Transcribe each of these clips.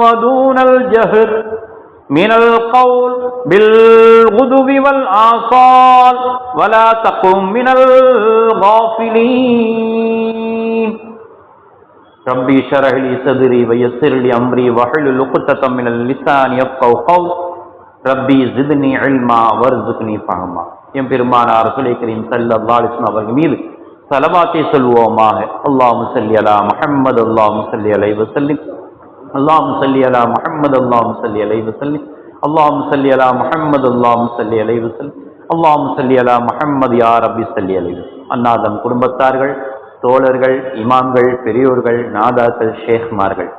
ودون الجهر من القول بالغدو والآصال ولا تقم من الغافلين ربي شرح لي صدري ويسر لي أمري واحلل عقدة من اللسان يفقهوا قول ரப்பி ஜித்னி இல்மா வர்சுக்னி ஃபஹமா என் பெருமானார் சுலை கரீம் ஸல்லல்லாஹு அலைஹி வஸல்லம் அவர்கள் மீது ஸலவாத்தை சொல்வோமாக அல்லாஹும்ம ஸல்லி அலா முஹம்மது அல்லாஹும்ம ஸல்லி அலைஹி வஸல்லிம் அல்லாம் சல்லி அலா முஹம்மது அல்லாம் சல்லி அலை வசல்லி அல்லாம் சல்லி அலா முஹம்மது அல்லாம் சல்லி அலை வஸல்லிம். அல்லாம் சல்லி அலா முஹம்மது யார் ரப்பி சல்லி அலை அன்னாதம் குடும்பத்தார்கள் தோழர்கள் இமாம்கள் பெரியோர்கள் நாதாக்கள் ஷேக்மார்கள்.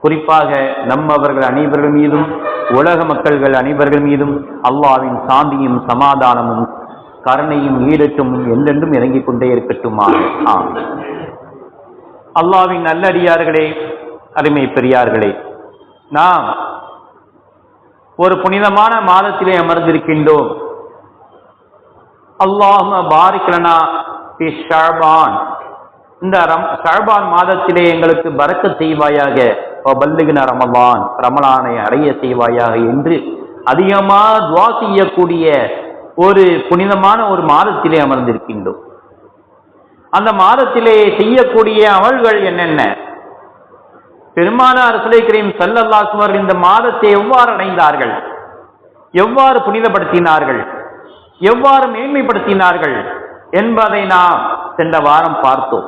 குறிப்பாக நம்மவர்கள் அனைவர்கள் மீதும் உலக மக்கள்கள் அனைவர்கள் மீதும் அல்லாவின் சாந்தியும் சமாதானமும் கருணையும் ஈழற்றும் என்றென்றும் இறங்கிக் கொண்டே இருக்கட்டுமா? ஆம். அல்லாவின் நல்லடியார்களே அருமை பெரியார்களே நாம் ஒரு புனிதமான மாதத்திலே அமர்ந்திருக்கின்றோம். அல்லாஹும பாரிக்கலனா பி ஷாபான். இந்த ரம் ஷாபான் மாதத்திலே எங்களுக்கு பறக்க செய்வாயாக. பல்லுகின ரமலான் ரமலானை அடைய செய்வாயாக என்று அதிகமா துவா செய்யக்கூடிய ஒரு புனிதமான ஒரு மாதத்திலே அமர்ந்திருக்கின்றோம். அந்த மாதத்திலே செய்யக்கூடிய அமல்கள் என்னென்ன? பெருமானார் சுலை கரீம் சல்லல்லாசுவர் இந்த மாதத்தை எவ்வாறு அடைந்தார்கள்? எவ்வாறு புனிதப்படுத்தினார்கள்? எவ்வாறு மேன்மைப்படுத்தினார்கள்? என்பதை நாம் சென்ற வாரம் பார்த்தோம்.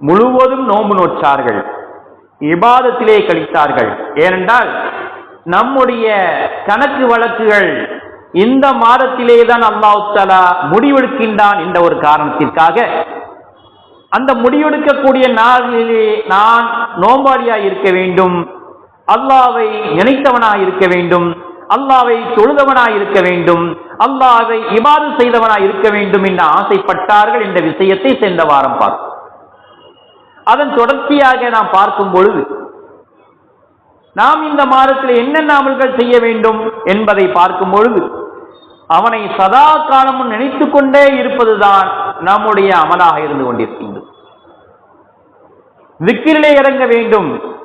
முழுவதும் நோம்பு நோற்றார்கள். இபாதத்திலே கழித்தார்கள். ஏனென்றால் நம்முடைய கணக்கு வழக்குகள் இந்த மாதத்திலே தான் அல்லாஹ் தலா முடிவெடுக்கின்றான் என்ற ஒரு காரணத்திற்காக அந்த முடிவெடுக்கக்கூடிய நாளிலே நான் நோம்பாடியாய் இருக்க வேண்டும். அல்லாவை நினைத்தவனாய் இருக்க வேண்டும். அல்லாவை தொழுதவனாய் இருக்க வேண்டும். அல்லாவை இவ்வாறு செய்தவனாய் இருக்க வேண்டும் என்று ஆசைப்பட்டார்கள் என்ற விஷயத்தை சென்ற வாரம் பார்த்தோம் அதன் தொடர்ச்சியாக நாம் பார்க்கும் பொழுது நாம் இந்த மாதத்தில் என்னென்ன அமல்கள் செய்ய வேண்டும் என்பதை பார்க்கும் பொழுது அவனை சதா காலமும் நினைத்துக் கொண்டே இருப்பதுதான் நம்முடைய அமலாக இருந்து கொண்டிருக்கின்றது. விக்கிரிலே இறங்க வேண்டும்.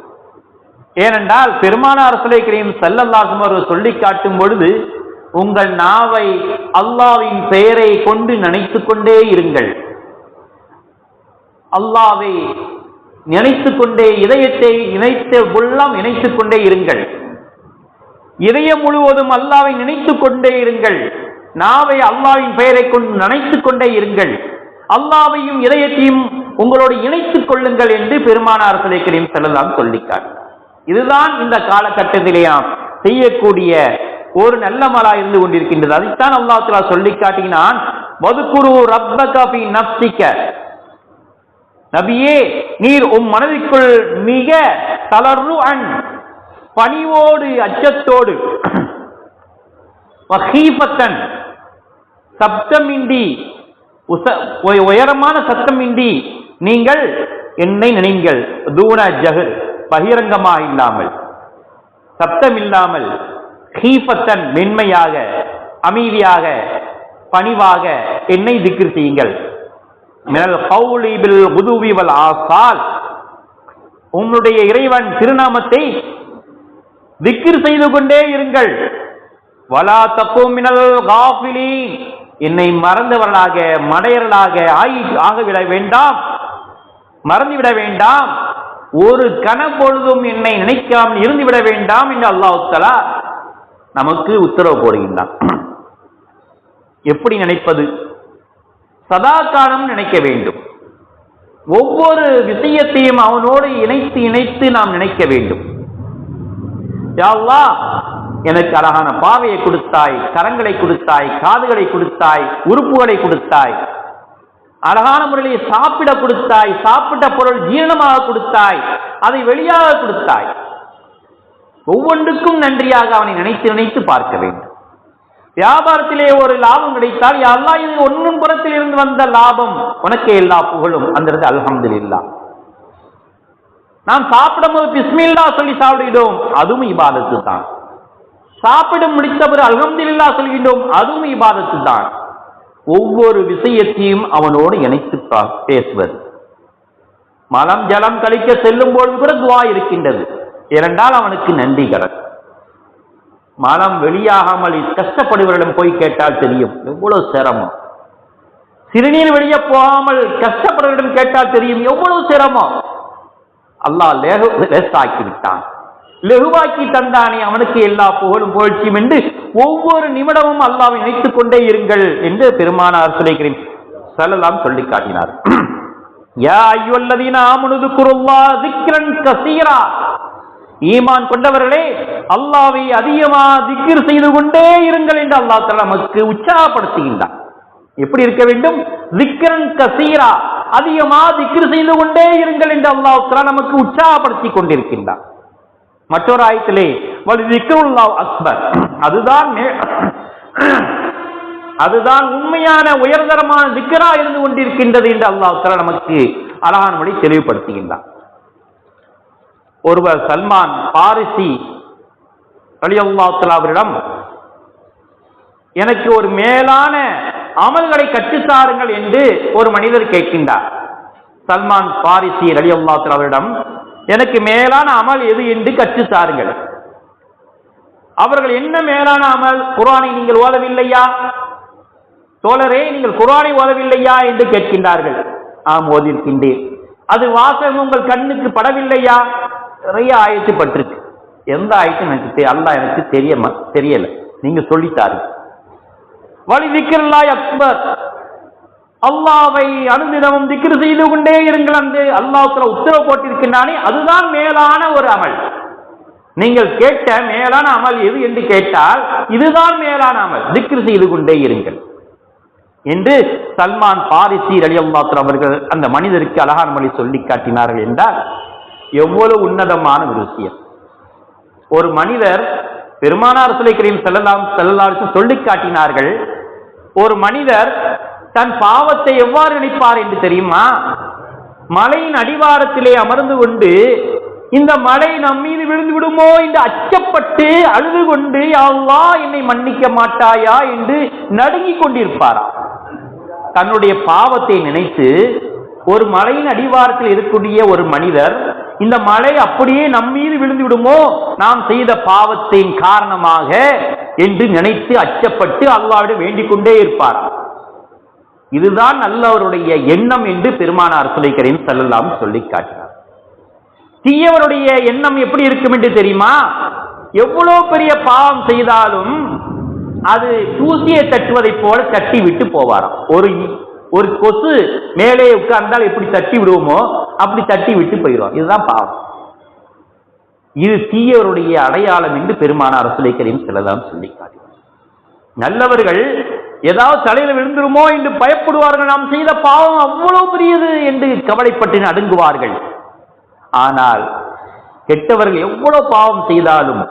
ஏனென்றால் பெருமானார் சுலை கிரீம் செல்லல்லாகும் அவர் சொல்லி காட்டும் பொழுது உங்கள் நாவை அல்லாவின் பெயரை கொண்டு நினைத்துக் கொண்டே இருங்கள். அல்லாவை நினைத்துக் கொண்டே இதயத்தை இணைத்த உள்ளம் இணைத்துக் கொண்டே இருங்கள். இதயம் முழுவதும் அல்லாவை நினைத்துக் கொண்டே இருங்கள். நாவை அல்லாவின் பெயரை கொண்டு நினைத்துக் கொண்டே இருங்கள். அல்லாவையும் இதயத்தையும் உங்களோடு இணைத்துக் கொள்ளுங்கள் என்று பெருமானார் சிலைக்கரையும் செல்லலாம் சொல்லிக்கார். இதுதான் இந்த காலகட்டத்திலேயாம் செய்யக்கூடிய ஒரு நல்ல மலா இருந்து கொண்டிருக்கின்றது. அதைத்தான் அல்லாத்துல சொல்லி காட்டினான் மதுக்குரு ரப்பகபி நப்சிக்க நபியே நீர் உம் மனதிற்குள் மிக தளர்வு அன் பணிவோடு அச்சத்தோடு வஹீபத்தன் சப்தமின்றி உச உயரமான சத்தமின்றி நீங்கள் என்னை நினைங்கள். தூண ஜகு பகிரங்கமாக இல்லாமல் சப்தம் இல்லாமல் ஹீபத்தன் மென்மையாக அமைதியாக பணிவாக என்னை திக்ர் செய்யுங்கள். மினல் கௌலி பில் ஆசால் உம்முடைய இறைவன் திருநாமத்தை திக்ர் செய்து கொண்டே இருங்கள். வலா தப்போ மினல் காஃபிலி என்னை மறந்தவர்களாக மடையர்களாக ஆகி ஆகவிட வேண்டாம். மறந்துவிட வேண்டாம். ஒரு கனப்பொழுதும் என்னை நினைக்காமல் இருந்துவிட வேண்டாம் என்று அல்லாஹாலா நமக்கு உத்தரவு போடுகின்றான். எப்படி நினைப்பது? சதா காலம் நினைக்க வேண்டும். ஒவ்வொரு விஷயத்தையும் அவனோடு இணைத்து இணைத்து நாம் நினைக்க வேண்டும். யா எனக்கு அழகான பாவையை கொடுத்தாய் கரங்களை கொடுத்தாய் காதுகளை கொடுத்தாய் உறுப்புகளை கொடுத்தாய். அழகான முறையில் சாப்பிட கொடுத்தாய் சாப்பிட்ட பொருள் ஜீரணமாக கொடுத்தாய் அதை வெளியாக கொடுத்தாய். ஒவ்வொன்றுக்கும் நன்றியாக அவனை நினைத்து நினைத்து பார்க்க வேண்டும். வியாபாரத்திலே ஒரு லாபம் கிடைத்தால் எல்லா இது ஒன்னும் புறத்தில் இருந்து வந்த லாபம். உனக்கே எல்லா புகழும் அந்த இடத்துல அல்ஹம்துலில்லாஹ் நாம் சாப்பிடும்போது பிஸ்மில்லா சொல்லி சாப்பிடுகிறோம் அதுவும் இபாதத்து தான் சாப்பிட முடித்த பிறகு அல்ஹம்துலில்லா சொல்கின்றோம் அதுவும் இபாதத்து தான் ஒவ்வொரு விஷயத்தையும் அவனோடு இணைத்து பேசுவது. மலம் ஜலம் கழிக்க செல்லும் பொழுது கூட துவா இருக்கின்றது. இரண்டால் அவனுக்கு நன்றி கடன். மலம் வெளியாகாமல் கஷ்டப்படுவரிடம் போய் கேட்டால் தெரியும். எவ்வளவு சிரமம். சிறுநீர் வெளியே போகாமல் கஷ்டப்படுவரிடம் கேட்டால் தெரியும். எவ்வளவு சிரமம். அல்லாஹ் லேகு லேசாக்கி விட்டான் லெகுவாக்கி தந்தானே அவனுக்கு எல்லா புகழும் புகழ்ச்சியும் என்று ஒவ்வொரு நிமிடமும் அல்லாவை நினைத்துக் கொண்டே இருங்கள் என்று பெருமானார் சுலைக்கிறேன் செல்லலாம் சொல்லி காட்டினார். யா ஐயுல்லதீன முழுது குருல்லா திக்ரன் கசீரா ஈமான் கொண்டவர்களே அல்லாவை அதிகமா திக்ர் செய்து கொண்டே இருங்கள் என்று அல்லாஹ் தஆலா நமக்கு உற்சாகப்படுத்துகின்றான். எப்படி இருக்க வேண்டும்? திக்ரன் கசீரா அதிகமா திக்ர் செய்து கொண்டே இருங்கள் என்று அல்லாஹ் நமக்கு உற்சாகப்படுத்தி கொண்டிருக்கின்றார் மற்றொரு ஆயத்திலே அக்பர். அதுதான் மே- அதுதான் உண்மையான உயர்தரமான திக்கரா இருந்து கொண்டிருக்கின்றது என்று அல்லாஹ் தஆலா நமக்கு அழகான மொழி தெளிவுபடுத்துகின்றான். ஒருவர் சல்மான் பாரிசி ரலியல்லாஹு அவரிடம் எனக்கு ஒரு மேலான அமல்களை கற்றுத்தாருங்கள் என்று ஒரு மனிதர் கேட்கின்றார். சல்மான் பாரிசி ரலியல்லாஹு அவரிடம் எனக்கு மேலான அமல் எது என்று கற்று தாருங்கள். அவர்கள் என்ன மேலான அமல்? குரானை நீங்கள் ஓதவில்லையா? தோழரே நீங்கள் குரானை ஓதவில்லையா என்று கேட்கின்றார்கள். ஆம் ஓதிருக்கின்றேன். அது வாசகம் உங்கள் கண்ணுக்கு படவில்லையா? நிறைய ஆயத்து பட்டிருக்கு. எந்த ஆயத்தும் எனக்கு தெ- எனக்கு தெரிய தெரியல. நீங்க சொல்லித்தாரு வழி திக்ருல்லாஹ் அக்பர். அல்லாவை அனுதினமும் திக்ரு செய்து கொண்டே இருங்கள் என்று அல்லாஹ்வுல உத்தரவு போட்டிருக்கின்றானே அதுதான் மேலான ஒரு அமல். நீங்கள் கேட்ட மேலான அமல் எது என்று கேட்டால் இதுதான் மேலான அமல். திக்ரு செய்து கொண்டே இருங்கள். என்று சல்மான் பாரிசி ரலியல்லாஹு அவர்கள் அந்த மனிதருக்கு அழகான மொழி சொல்லி காட்டினார்கள் என்றால் எவ்வளவு உன்னதமான ஒரு விஷயம். ஒரு மனிதர் பெருமானார் சுலைக்கரையும் செல்லலாம் செல்லலாம் சொல்லி காட்டினார்கள் ஒரு மனிதர் தன் பாவத்தை எவ்வாறு நினைப்பார் என்று தெரியுமா? மலையின் அடிவாரத்திலே அமர்ந்து கொண்டு இந்த மலை நம் மீது விழுந்து விடுமோ என்று அச்சப்பட்டு அழுது கொண்டு "யா என்னை மன்னிக்க மாட்டாயா? என்று நடுங்கிக் கொண்டிருப்பாரா? தன்னுடைய பாவத்தை நினைத்து ஒரு மலையின் அடிவாரத்தில் இருக்கக்கூடிய ஒரு மனிதர் இந்த மலை அப்படியே நம் மீது விழுந்து விடுமோ? நாம் செய்த பாவத்தின் காரணமாக என்று நினைத்து அச்சப்பட்டு அல்லாவிடம் வேண்டிக் கொண்டே இருப்பார்? இதுதான் நல்லவருடைய எண்ணம் என்று பெருமானார் சுலைக்கரின் செல்லலாம் சொல்லி காட்டினார். தீயவருடைய எண்ணம் எப்படி இருக்கும் என்று தெரியுமா? எவ்வளவு பெரிய பாவம் செய்தாலும் அது தூசியை தட்டுவதைப் போல தட்டி விட்டு போவாராம். ஒரு ஒரு கொசு மேலே உட்கார்ந்தால் எப்படி தட்டி விடுவோமோ அப்படி தட்டி விட்டு போயிடும் இதுதான் பாவம். இது தீயவருடைய அடையாளம் என்று பெருமானார் சுலைக்கரையும் செல்லலாம் சொல்லி காட்டினார். நல்லவர்கள் ஏதாவது தலையில் விழுந்துருமோ என்று பயப்படுவார்கள். நாம் செய்த பாவம் அவ்வளவு பெரியது என்று கவலைப்பட்டு அடுங்குவார்கள் ஆனால் கெட்டவர்கள் எவ்வளவு பாவம் செய்தாலும்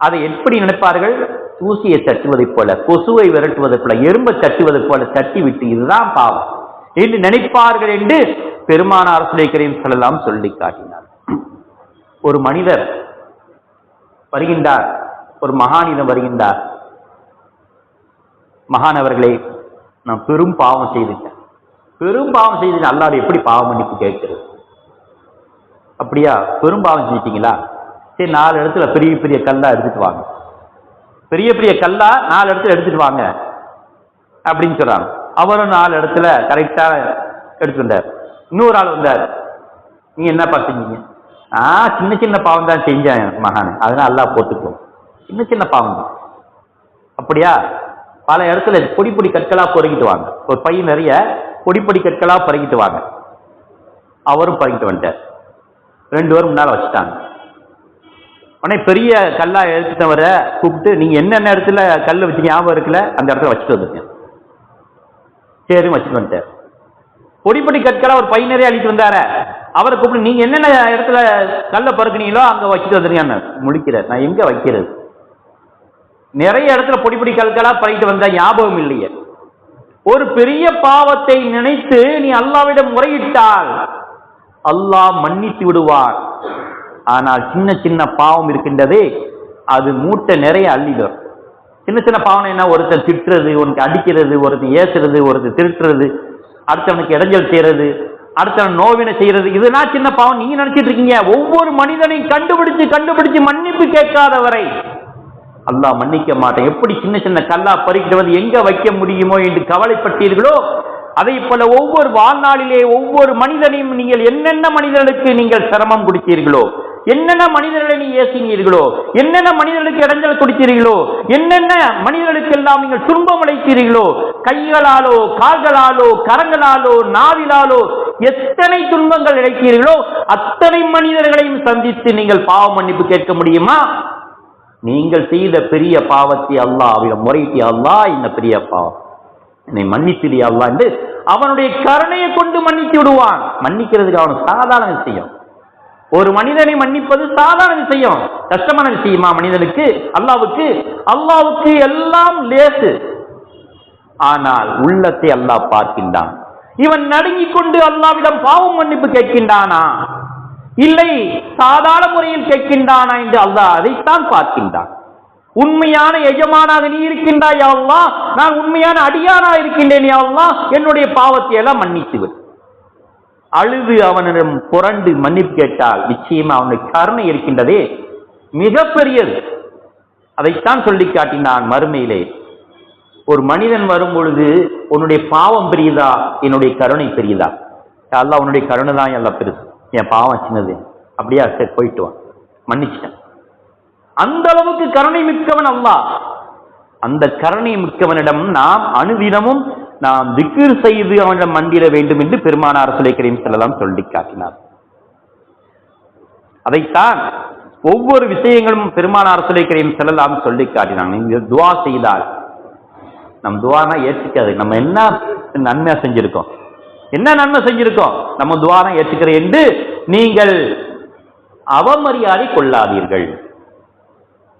அதை எப்படி நினைப்பார்கள்? தூசியை தட்டுவதைப் போல கொசுவை விரட்டுவதைப் போல எறும்பை தட்டுவதைப் போல தட்டி விட்டு இதுதான் பாவம் என்று நினைப்பார்கள் என்று பெருமானார் அரசுலேக்கரையும் சொல்லலாம் சொல்லி காட்டினார். ஒரு மனிதர் வருகின்றார் ஒரு மகானிதம் வருகின்றார். மகானவர்களே நான் பெரும் பாவம் செய்துட்டேன். பெரும் பாவம் செய்து அல்லாஹ் எப்படி பாவம் மன்னிப்பு கேட்கிறது? அப்படியா? பெரும் பாவம் செஞ்சிட்டீங்களா? சரி நாலு இடத்துல பெரிய பெரிய கல்லா எடுத்துட்டு வாங்க. பெரிய பெரிய கல்லா நாலு இடத்துல எடுத்துட்டு வாங்க அப்படின்னு சொல்றாங்க. அவரும் நாலு இடத்துல கரெக்டா எடுத்துட்டு வந்தார். இன்னொரு ஆள் வந்தார். நீங்க என்னப்பா செஞ்சீங்க? ஆ சின்ன சின்ன பாவம் தான் செஞ்சேன் மகான். அதனால அல்லாஹ் போட்டுக்கோ சின்ன சின்ன பாவம். தான் அப்படியா? பல இடத்துல பொடி பொடி கற்களாக பொறுக்கிட்டு வாங்க. ஒரு பையன் நிறைய பொடி பொடி கற்களாக பறகிட்டு வாங்க. அவரும் பறக்கிட்டு வந்துட்டார். ரெண்டு பேரும் முன்னால் வச்சுட்டாங்க. உடனே பெரிய கல்லா எடுத்துட்டவரை கூப்பிட்டு நீங்கள் என்னென்ன இடத்துல கல் வச்சு ஞாபகம் இருக்குல்ல அந்த இடத்துல வச்சுட்டு வந்துருக்கேன் சரி வச்சுட்டு வந்துட்டார். பொடி பொடி ஒரு பையனரே நிறைய வந்தார. அவரை கூப்பிட்டு நீங்கள் என்னென்ன இடத்துல கல்லை பறக்குனீங்களோ அங்கே வச்சுட்டு வந்துருக்கேன் முடிக்கிறார் நான் எங்கே வைக்கிறது? நிறைய இடத்துல பொடி பொடி கல்கலா பழகிட்டு வந்த ஞாபகம் இல்லையே. ஒரு பெரிய பாவத்தை நினைத்து நீ அல்லாவிடம் முறையிட்டால் அல்லாஹ் மன்னித்து விடுவார். ஆனால் சின்ன சின்ன பாவம் இருக்கின்றதே அது மூட்டை நிறைய அள்ளிடும் சின்ன சின்ன பாவம் என்ன? ஒருத்தர் திட்டுறது உனக்கு அடிக்கிறது ஒருத்தர் ஏசுறது ஒருத்தர் திருட்டுறது அடுத்தவனுக்கு இடைஞ்சல் செய்யறது அடுத்தவன் நோவினை செய்யறது. இதெல்லாம் சின்ன பாவம். நீங்க நினைச்சிட்டு இருக்கீங்க. ஒவ்வொரு மனிதனையும் கண்டுபிடிச்சு கண்டுபிடிச்சு மன்னிப்பு கேட்காதவரை அல்லாஹ் மன்னிக்க மாட்டேன். எப்படி சின்ன சின்ன கல்லா பறிக்கிட்டு வந்து எங்க வைக்க முடியுமோ என்று கவலைப்பட்டீர்களோ அதை போல ஒவ்வொரு வாழ்நாளிலே ஒவ்வொரு மனிதனையும் நீங்கள் என்னென்ன மனிதர்களுக்கு நீங்கள் சிரமம் கொடுத்தீர்களோ என்னென்ன மனிதர்களை நீ ஏசினீர்களோ என்னென்ன மனிதர்களுக்கு இடைஞ்சல் கொடுத்தீர்களோ என்னென்ன மனிதர்களுக்கு எல்லாம் நீங்கள் துன்பம் அடைத்தீர்களோ கைகளாலோ கால்களாலோ கரங்களாலோ நாவிலாலோ எத்தனை துன்பங்கள் இழைத்தீர்களோ அத்தனை மனிதர்களையும் சந்தித்து நீங்கள் பாவ மன்னிப்பு கேட்க முடியுமா? நீங்கள் செய்த பெரிய பாவத்தை அல்லாஹ் அவிடம் முறையிட்டி அல்லாஹ் இந்த பெரிய பாவம்? என்னை மன்னித்திடி அல்லாஹ் என்று அவனுடைய கருணையை கொண்டு மன்னித்து விடுவான். மன்னிக்கிறதுக்கு அவன் சாதாரண விஷயம். ஒரு மனிதனை மன்னிப்பது சாதாரண விஷயம். கஷ்டமான விஷயமா? மனிதனுக்கு அல்லாவுக்கு அல்லாவுக்கு எல்லாம் லேசு. ஆனால் உள்ளத்தை அல்லாஹ் பார்க்கின்றான். இவன் நடுங்கிக் கொண்டு அல்லாவிடம் பாவம் மன்னிப்பு கேட்கின்றானா? இல்லை சாதாரண முறையில் கேட்கின்றானா என்று அல்லாஹ் அதைத்தான் பார்க்கின்றான். உண்மையான எஜமானாக நீ இருக்கின்றாய் யா நான் உண்மையான அடியானா இருக்கின்றேன் யா என்னுடைய பாவத்தை எல்லாம் மன்னித்து விடு. அழுது அவனிடம் புரண்டு மன்னிப்பு கேட்டால் நிச்சயமா அவனுடைய கருணை இருக்கின்றதே. மிகப்பெரியது. அதைத்தான் சொல்லி காட்டினான் மறுமையிலே. ஒரு மனிதன் வரும் பொழுது உன்னுடைய பாவம் பெரியதா? என்னுடைய கருணை பெரியதா? அல்ல உன்னுடைய கருணை தான் எல்லாம் பெருசு. என் பாவம் சின்னது. அப்படியா சரி போயிட்டு வான் மன்னிச்சிட்டேன். அந்த அளவுக்கு கருணை மிக்கவன் அல்லா. அந்த கருணை மிக்கவனிடம் நாம் அணுதினமும் நாம் திக்ர் செய்து அவனிடம் மண்டிட வேண்டும் என்று பெருமானார் சுலை கரீம் செல்லலாம் சொல்லி காட்டினார். அதைத்தான் ஒவ்வொரு விஷயங்களும் பெருமானார் சுலை கரீம் செல்லலாம் சொல்லி காட்டினாங்க. நீங்க துவா செய்தால். நம் துவானா ஏற்றுக்காது நம்ம என்ன நன்மை செஞ்சிருக்கோம்? என்ன நன்மை செஞ்சிருக்கோம்? நம்ம துவாரம் ஏற்றுக்கிறேன் என்று நீங்கள் அவமரியாதை கொள்ளாதீர்கள்.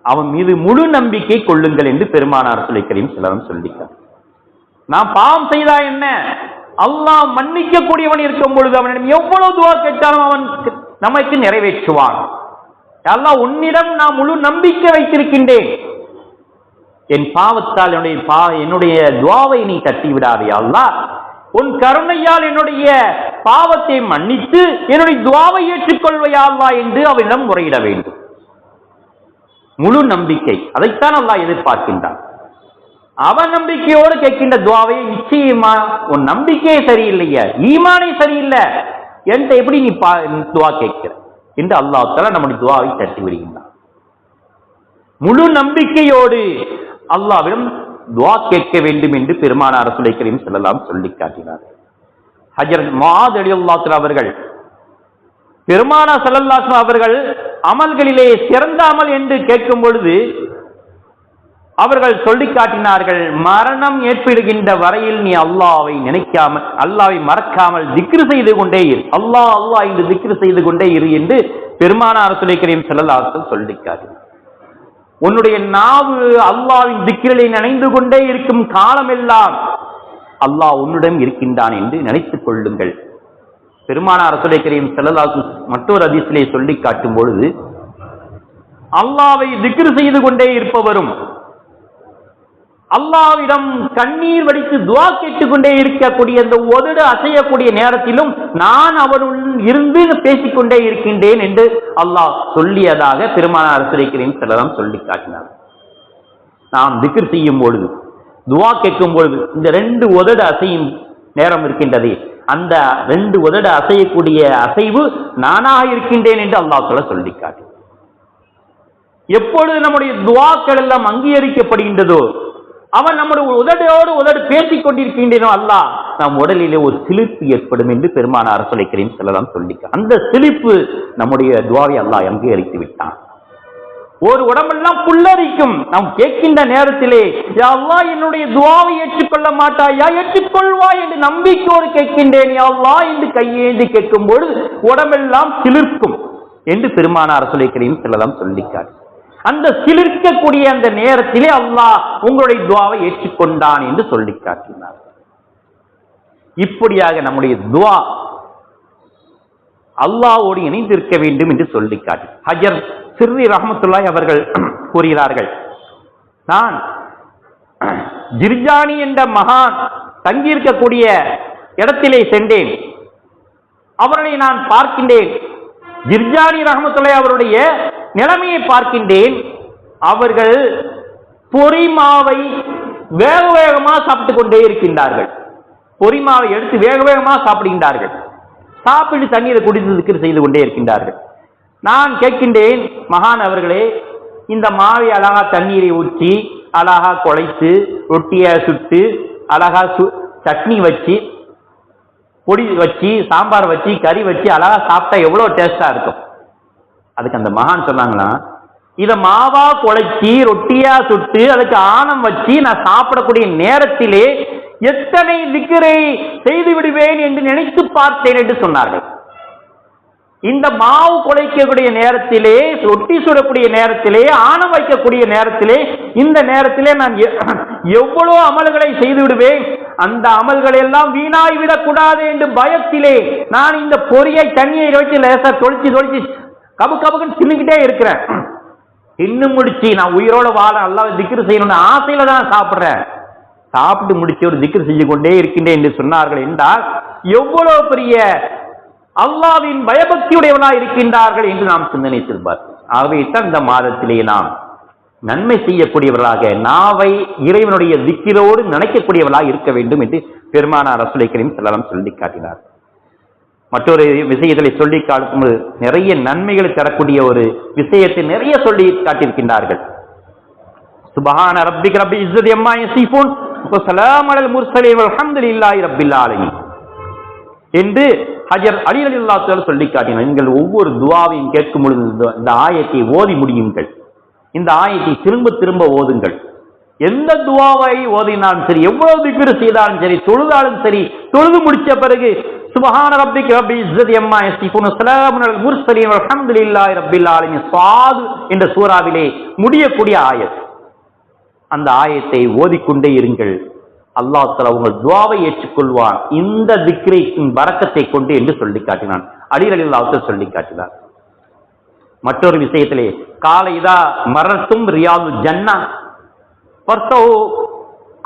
அவன் மீது முழு நம்பிக்கை கொள்ளுங்கள் என்று பெருமானார் சுலை சிலரும் சொல்லிக்கிறார் நான் பாவம் செய்தா என்ன? அல்லாஹ் மன்னிக்க கூடியவன் இருக்கும் பொழுது அவனிடம் எவ்வளவு துவா கேட்டாலும் அவன் நமக்கு நிறைவேற்றுவான். அல்லாஹ் உன்னிடம் நான் முழு நம்பிக்கை வைத்திருக்கின்றேன். என் பாவத்தால் என்னுடைய பா என்னுடைய துவாவை நீ தட்டி விடாதே அல்லாஹ். உன் கருணையால் என்னுடைய பாவத்தை மன்னித்து என்னுடைய துவாவை ஏற்றுக்கொள்வையா என்று அவனிடம் முறையிட வேண்டும். முழு நம்பிக்கை. அதைத்தான் அல்லாஹ் எதிர்பார்க்கின்றான். அவன் நம்பிக்கையோடு கேட்கின்ற துவாவை நிச்சயமா உன் நம்பிக்கையே சரியில்லையா ஈமானே சரியில்லை என்கிட்ட எப்படி நீ பா துவா கேட்கிற? என்று அல்லாஹால நம்முடைய துவாவை தட்டி விடுகின்றான். முழு நம்பிக்கையோடு அல்லாவிடம் துவா கேட்க வேண்டும் என்று பெருமானார் சுலை கரீம் செல்லலாம் சொல்லி காட்டினார் ஹஜரத் மாத் அலி அவர்கள் பெருமானா செல்லல்லாஸ் அவர்கள் அமல்களிலே சிறந்த அமல் என்று கேட்கும் பொழுது அவர்கள் சொல்லி காட்டினார்கள் மரணம் ஏற்படுகின்ற வரையில் நீ அல்லாவை நினைக்காமல் அல்லாவை மறக்காமல் திக்ரு செய்து கொண்டே இரு. அல்லாஹ் அல்லாஹ் என்று திக்ரு செய்து கொண்டே இரு என்று பெருமானார் சுலைக்கரையும் செல்லலாசல் சொல்லி காட்டினார் உன்னுடைய நாவு அல்லாவின் திக்கிரலை நினைந்து கொண்டே இருக்கும் காலமெல்லாம் அல்லாஹ் உன்னிடம் இருக்கின்றான் என்று நினைத்துக் கொள்ளுங்கள். பெருமானார் கரையும் செல்லலாசு மற்றொரு அதிசிலே சொல்லி காட்டும் பொழுது அல்லாவை திக்ரு செய்து கொண்டே இருப்பவரும் அல்லாவிடம் கண்ணீர் வடித்து துவா கேட்டுக்கொண்டே இருக்கக்கூடிய அந்த ஒதுடு அசையக்கூடிய நேரத்திலும் நான் அவருள் இருந்து பேசிக்கொண்டே இருக்கின்றேன் என்று அல்லாஹ் சொல்லியதாக பெருமானார் சுரைக்கிறேன் சிலரம் சொல்லி காட்டினார் நாம் திக்ர் செய்யும் பொழுது துவா கேட்கும் பொழுது இந்த ரெண்டு உதடு அசையும் நேரம் இருக்கின்றதே. அந்த ரெண்டு உதடு அசையக்கூடிய அசைவு நானாக இருக்கின்றேன் என்று அல்லாஹ் சொல்ல சொல்லி காட்டு எப்பொழுது நம்முடைய துவாக்கள் எல்லாம் அங்கீகரிக்கப்படுகின்றதோ அவன் நம்முடைய உதடோடு உதடு பேசிக் கொண்டிருக்கின்றனோ அல்லாஹ் நம் உடலிலே ஒரு சிலிப்பு ஏற்படும் என்று பெருமானார் சொல்லிக்கிறேன் செல்லலாம் சொல்லிக்க. அந்த சிலிப்பு நம்முடைய துவாவை அல்லாஹ் அங்கீகரித்து விட்டான்? ஒரு உடம்பெல்லாம் புல்லரிக்கும். நாம் கேட்கின்ற நேரத்திலே யா என்னுடைய துவாவை ஏற்றுக்கொள்ள மாட்டாயா? ஏற்றுக்கொள்வாய் என்று நம்பிக்கையோடு கேட்கின்றேன் யாவா என்று கையேந்தி கேட்கும் பொழுது உடம்பெல்லாம் சிலிர்க்கும் என்று பெருமானார் சொல்லிக்கிறேன் செல்லலாம் சொல்லிக்காட்டு அந்த சிலிர்க்கக்கூடிய அந்த நேரத்திலே அல்லாஹ் உங்களுடைய துவாவை ஏற்றுக்கொண்டான் என்று சொல்லி காட்டினார். இப்படியாக நம்முடைய துவா அல்லாவோடு இணைந்திருக்க வேண்டும் என்று சொல்லி காட்டி. ஹஜர் சிறி ரஹமத்துல்லாய் அவர்கள் கூறுகிறார்கள் நான் ஜிர்ஜானி என்ற மகான் தங்கியிருக்கக்கூடிய இடத்திலே சென்றேன். அவர்களை நான் பார்க்கின்றேன். ஜிர்ஜானி ரஹமத்துல்லாய் அவருடைய நிலைமையை பார்க்கின்றேன். அவர்கள் பொறிமாவை வேக வேகமாக சாப்பிட்டுக் கொண்டே இருக்கின்றார்கள். பொறிமாவை எடுத்து வேக வேகமாக சாப்பிடுகின்றார்கள். சாப்பிட்டு தண்ணீரை குடித்து செய்து கொண்டே இருக்கின்றார்கள். நான் கேட்கின்றேன் மகான் அவர்களே இந்த மாவை அழகா தண்ணீரை ஊற்றி அழகா குழைத்து ரொட்டியை சுட்டு அழகா சு சட்னி வச்சு பொடி வச்சு சாம்பார் வச்சு கறி வச்சு அழகா சாப்பிட்டா எவ்வளோ டேஸ்டா இருக்கும்? அதுக்கு அந்த மகான் சொன்னாங்களா இதை மாவா குழைச்சி ரொட்டியா சுட்டு அதுக்கு ஆணம் வச்சு நான் சாப்பிடக்கூடிய நேரத்திலே எத்தனை திக்கரை செய்து விடுவேன் என்று நினைத்து பார்த்தேன் என்று சொன்னார்கள். இந்த மாவு குலைக்கக்கூடிய நேரத்திலே ரொட்டி சுடக்கூடிய நேரத்திலே ஆணம் வைக்கக்கூடிய நேரத்திலே இந்த நேரத்திலே நான் எ- அமல்களை செய்து விடுவேன் அந்த அமல்களை எல்லாம் வீணாய் விடக்கூடாது என்று பயத்திலே நான் இந்த பொரியை தண்ணியை வச்சு லேசா தொளிச்சு தொழிச்சு கபு கபுக்குன்னு தின்னுக்கிட்டே இருக்கிறேன். இன்னும் முடிச்சு நான் உயிரோட வாழ நல்லா திக்ரு செய்யணும்னு ஆசையில தான் சாப்பிடுறேன். சாப்பிட்டு முடிச்சு ஒரு திக்ரு செஞ்சு கொண்டே இருக்கின்றேன் என்று சொன்னார்கள் என்றால் எவ்வளவு பெரிய அல்லாவின் பயபக்தியுடையவனா இருக்கின்றார்கள் என்று நாம் சிந்தனை செல்வார் ஆகவே தான் இந்த மாதத்திலே நாம் நன்மை செய்யக்கூடியவர்களாக நாவை இறைவனுடைய திக்கிரோடு நினைக்கக்கூடியவர்களாக இருக்க வேண்டும் என்று பெருமானார் ரசூலை கரீம் செல்லலாம் சொல்லி காட்டினார் மற்றொரு விஷயத்தை சொல்லி காட்டும்போது நிறைய நன்மைகளை தரக்கூடிய ஒரு விஷயத்தை நிறைய சொல்லி காட்டியிருக்கின்றார்கள். சுபஹான ரப்பிக் ரப்பி இஸ்ஸத் அம்மா யசிஃபூன். வ ஸலாமு அலல் முர்ஸலீன் வல்ஹம்துலில்லாஹி ரப்பில் ஆலமீன். என்று ஹஜர் அலி ரலியல்லாஹு சொல்லி காட்டினார். நீங்கள் ஒவ்வொரு துவாவையும் கேட்கும் பொழுது இந்த- இந்த ஆயத்தை ஓதி முடியுங்கள். இந்த ஆயத்தை திரும்ப திரும்ப ஓதுங்கள். எந்த துவாவை ஓதினாலும் சரி எவ்வளவு திக்ரு செய்தாலும் சரி தொழுதாலும் சரி தொழுது முடிச்ச பிறகு சுபஹான ரப்பிக் ரப்பி இஸ்ஸதி அம்மா யசிஃபூன் ஸலாமுன் அலல் முர்ஸலீன் வல்ஹம்துலில்லாஹி ரப்பில் ஆலமீன். சாது என்ற சூறாவிலே முடியக்கூடிய ஆயத். அந்த ஆயத்தை ஓதிக்கொண்டே இருங்கள். அல்லாஹ் தஆலா உங்கள் துவாவை ஏற்றுக்கொள்வான். இந்த திக்ரின் பரக்கத்தை கொண்டு என்று சொல்லி காட்டினான். அலிரலில் அல்லாஹ் சொல்லி காட்டினார். மற்றொரு விஷயத்திலே கால இதா மரத்தும் ரியாது ஜன்னா. பர்சோ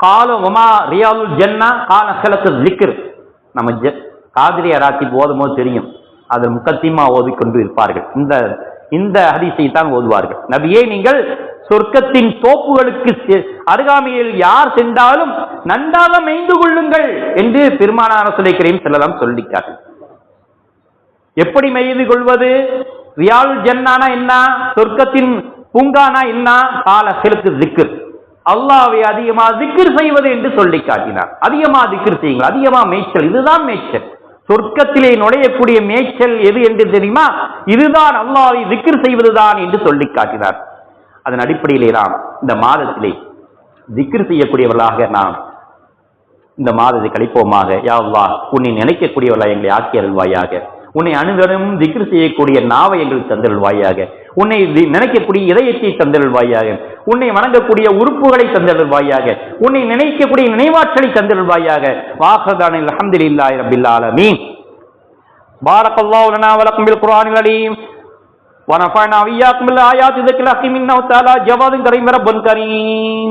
கால உமா ரியாது ஜன்னா கால ஹலத்து திக்ர். நம்ம ஜ காதிரி அராத்தி ஓதும் போது தெரியும். அதில் முக்கத்தியமா ஓதிக்கொண்டு இருப்பார்கள். இந்த இந்த ஹரிசை தான் ஓதுவார்கள். நபியே நீங்கள் சொர்க்கத்தின் தோப்புகளுக்கு செ- அருகாமையில் யார் சென்றாலும் நன்றாக மெய்ந்து கொள்ளுங்கள் என்று பெருமானார சுலைக்கரையும் செல்லலாம் சொல்லிக்கார்கள் எப்படி மெய்து கொள்வது? ரியால் ஜன்னானா என்ன? சொர்க்கத்தின் பூங்கானா என்ன? கால சிலுக்கு திக்கு அல்லாவை அதிகமா திக்கிர் செய்வது என்று சொல்லி காட்டினார் அதிகமா திக்கிர் செய்யுங்கள். அதிகமா மேய்ச்சல். இதுதான் மேய்ச்சல். சொர்க்கத்திலே நுழையக்கூடிய மேய்ச்சல் எது என்று தெரியுமா? இதுதான் அல்லாவை திக்ர் செய்வதுதான் என்று சொல்லி காட்டினார். அதன் அடிப்படையிலே நாம் இந்த மாதத்திலே திக்ர் செய்யக்கூடியவர்களாக நாம் இந்த மாதத்தை கழிப்போமாக. யா உன்னை நினைக்கக்கூடியவர்களா எங்களை ஆக்கி அருள்வாயாக. உன்னை அனுதினமும் திக்ர் செய்யக்கூடிய நாவை எங்களுக்கு தந்தருள்வாயாக. உன்னை தி- நினைக்கக்கூடிய இதயத்தை தந்தருள்வாயாக உன்னை வணங்கக்கூடிய உறுப்புகளை தந்தருள்வாயாக உன்னை நினைக்கக்கூடிய நினைவாற்றலை தந்தருள்வாயாக வாசதான அல்ஹம்துலில்லாஹி ரப்பில் ஆலமீன் بارك الله لنا ولكم بالقرآن العليم ونفعنا وإياكم بالآيات ذكر الحكيم إنه تعالى جواد كريم رب كريم